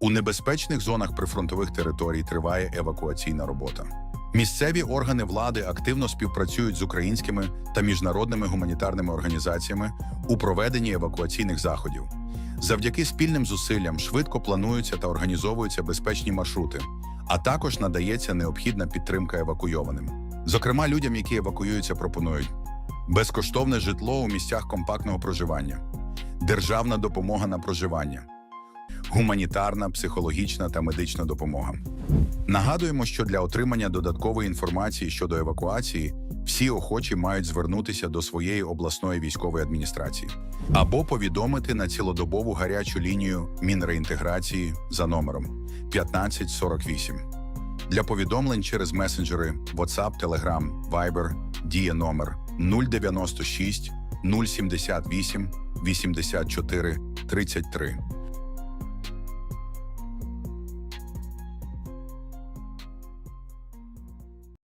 У небезпечних зонах прифронтових територій триває евакуаційна робота. Місцеві органи влади активно співпрацюють з українськими та міжнародними гуманітарними організаціями у проведенні евакуаційних заходів. Завдяки спільним зусиллям швидко плануються та організовуються безпечні маршрути, а також надається необхідна підтримка евакуйованим. Зокрема, людям, які евакуюються, пропонують безкоштовне житло у місцях компактного проживання, державна допомога на проживання, гуманітарна, психологічна та медична допомога. Нагадуємо, що для отримання додаткової інформації щодо евакуації всі охочі мають звернутися до своєї обласної військової адміністрації або повідомити на цілодобову гарячу лінію Мінреінтеграції за номером 1548. Для повідомлень через месенджери WhatsApp, Telegram, Viber діє номер 096 078 84 33.